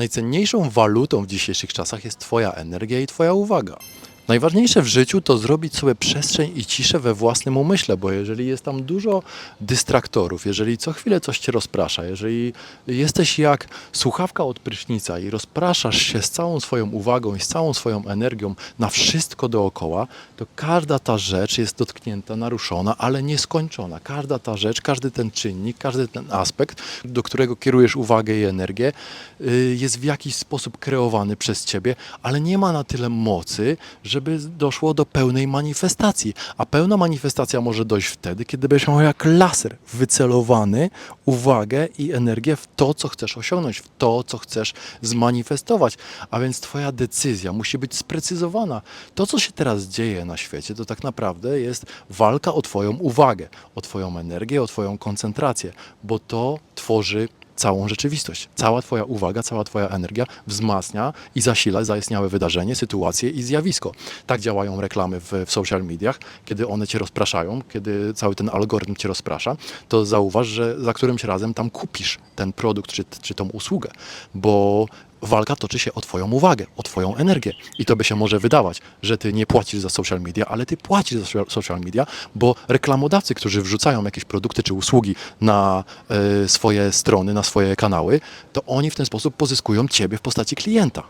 Najcenniejszą walutą w dzisiejszych czasach jest Twoja energia i Twoja uwaga. Najważniejsze w życiu to zrobić sobie przestrzeń i ciszę we własnym umyśle, bo jeżeli jest tam dużo dystraktorów, jeżeli co chwilę coś cię rozprasza, jeżeli jesteś jak słuchawka od prysznica i rozpraszasz się z całą swoją uwagą i z całą swoją energią na wszystko dookoła, to każda ta rzecz jest dotknięta, naruszona, ale nieskończona. Każda ta rzecz, każdy ten czynnik, każdy ten aspekt, do którego kierujesz uwagę i energię, y, jest w jakiś sposób kreowany przez ciebie, ale nie ma na tyle mocy, żeby doszło do pełnej manifestacji. A pełna manifestacja może dojść wtedy, kiedy będziesz miał jak laser wycelowany uwagę i energię w to, co chcesz osiągnąć, w to, co chcesz zmanifestować. A więc Twoja decyzja musi być sprecyzowana. To, co się teraz dzieje na świecie, to tak naprawdę jest walka o Twoją uwagę, o Twoją energię, o Twoją koncentrację, bo to tworzy całą rzeczywistość. Cała Twoja uwaga, cała Twoja energia wzmacnia i zasila zaistniałe wydarzenie, sytuację i zjawisko. Tak działają reklamy w, w social mediach, kiedy one Cię rozpraszają, kiedy cały ten algorytm Cię rozprasza, to zauważ, że za którymś razem tam kupisz ten produkt czy, czy tą usługę, bo walka toczy się o Twoją uwagę, o Twoją energię. I to by się może wydawać, że Ty nie płacisz za social media, ale Ty płacisz za social- media, bo reklamodawcy, którzy wrzucają jakieś produkty czy usługi na e, swoje strony, na swoje kanały, to oni w ten sposób pozyskują Ciebie w postaci klienta.